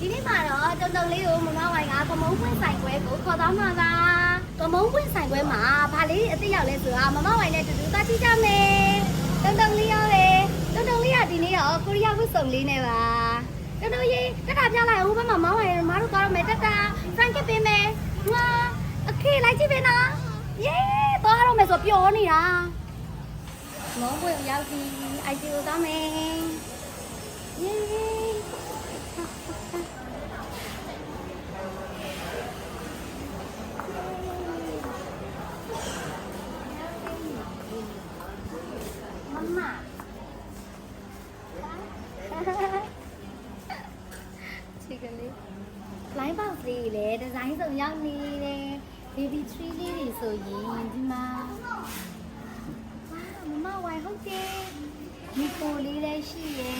ဒီနေ့မှာတော့တုံတုံလေးကိုမမဝိုင်ကကမုံပွင့်ဆိုင်ခွဲကိုခေါ်သွားမှာပါကမုံပွင့်ဆိုင်ခွဲမှာဗာလေးအသိရောက်လဲဆိုတာမမဝိုင်နဲ့တူတူသွားကြည့်ကြမယ်တုံတုံလေးရောလေတုံတုံလေးကဒီနေ့တော့ကိုရီးယားဝတ်စုံလေးနဲ့ပါတုံတုံရေတက်တာပြလိုက်ဦးဘက်မှာမမဝိုင်မတို့သွားတော့မယ်တက်တာ frank ကပေးမယ်ငါအခေလိုက်ကြည့်ပေးနော်ယေးသွားတော့မယ်ဆိုပျော်နေတာမုံပွင့်ရောက်ပြီအိုက်တီကိုသွားမယ်ယေး လိုက်ပါစီလေဒီဇိုင်းစုံရောက်နေတယ် baby tree လေးတွေဆိုရင်ဒီမှာမမဝိုင်ဟုတ်တယ်ဒီပိုလေးလည်းရှိရဲ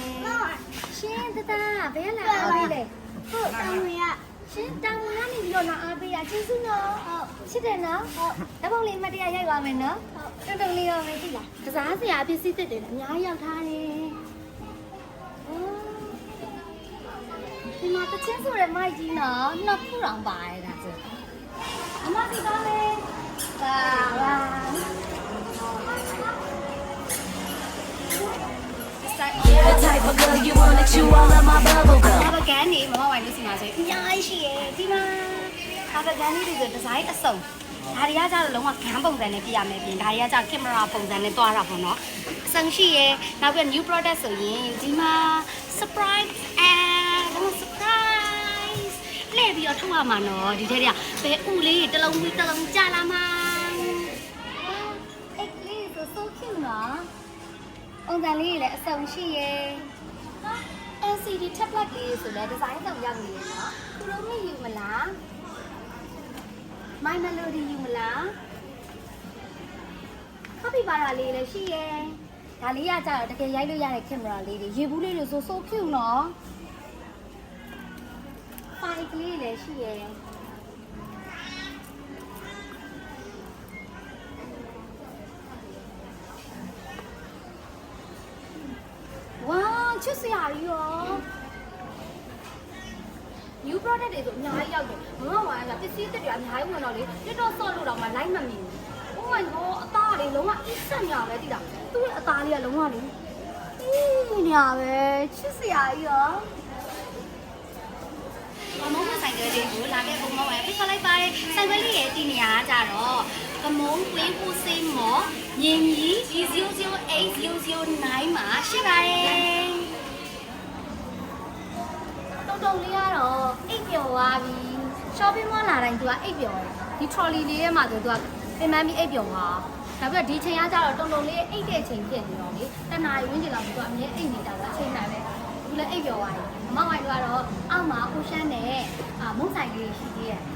ဘယ်လာအားပေးလဲဟုတ်တောင်းဝင်ရရှင်းတောင်းဝင်ကနေပြီးတော့လာအားပေးရကျေးဇူးနော်ဟုတ်ချစ်တယ်နော်ဟုတ်ဓာတ်ပုံလေးမတရားရိုက်ပါမယ်နော်ဟုတ်တုံတုံလေးရောမသိလားကစားစရာပစ္စည်းတစ်တွေလည်းအများကြီးရောက်ထားတယ်ဒီမှာတချင်းဆိုတဲ့မိုက်ကြီးနော်နှစ်ခုတောင်ပါတယ်ဒါဆိုအမဒီကောင်းလေးပါပါ The type of girl you wanna chew all of my bubble gum. ဘာပကန်းနေမမဝိုင်လို့စီမှာဆိုရင်အများကြီးရှိရဲ့ဒီမှာဘာပကန်းလေးတွေဆိုဒီဇိုင်းအစုံဒါတွေကကြတော့လုံးဝဂန်းပုံစံနဲ့ပြရမယ်ပြင်ဒါတွေကကြကင်မရာပုံစံနဲ့တွားတာပေါ့နော်အစုံရှိရဲ့နောက်ပြီး new product ဆိုရင်ဒီမှာ surprise and လုံးဝ surprise လှည့်ပြီးတော့ထုတ်ရမှာနော်ဒီထဲတွေကဘယ်ဥလေးတစ်လုံးပြီးတစ်လုံးကြာလာမှာအဲ့ကလေးဆို so cute နော်ပုံစံလေးတွေလည်းအစုံရှိရဲ့ LCD tablet လေးဆိုလဲဒီဇိုင်းဆောင်ရောက်နေရနော်သူတို့မယူမလား My Melody ယူမလား Copy ပါတာလေးလည်းရှိရဲ့ဒါလေးကကြတော့တကယ်ရိုက်လို့ရတဲ့ကင်မရာလေးတွေရေဘူးလေးတွေဆို so cute နော် File ကလေးလည်းရှိရဲ့ ချစ်စရာကြီးရော new product တွေဆိုအများကြီးရောက်တယ်မမဝိုင်းကပစ္စည်းတစ်တွေအများကြီးဝင်တော့လေတစ်တော့ဆော့လို့တော့မှလိုက်မမီဘူး Oh my god အသားလေးလုံးဝအစ်ဆက်ညာပဲတိတာသူ့ရဲ့အသားလေးကလုံးဝလေအင်းညာပဲချစ်စရာကြီးရောကမုံမဆိုင်ကလေးကိုလာခဲ့ပုံမောင်းရပြခလိုက်ပါတယ်ဆိုင်ခွဲလေးရဲ့တီနေရာကကြတော့ကမုံကွင်းဖို့စိမ်းမော်မြင်ကြီး00809မှာရှိပါတယ် တုံတုံလေးကတော့အိပ်ပျော်သွားပြီ shopping mall လာတိုင်းသူကအိပ်ပျော်တယ်ဒီ trolley လေးထဲမှာဆိုသူကပင်ပန်းပြီးအိပ်ပျော်သွားနောက်ပြီးတော့ဒီချိန်ကကြတော့တုံတုံလေးအိပ်တဲ့ချိန်ဖြစ်နေတော့လေတနာရီဝန်းကျင်လောက်သူကအမြဲအိပ်နေတာကအချိန်တိုင်းပဲသူလည်းအိပ်ပျော်သွားတယ်မမဝိုင်တို့ကတော့အောက်မှာ ocean နဲ့အာမုန်ဆိုင်လေးရှိသေးတယ် shopping လေးပတ်လိုက်အောင်မယ်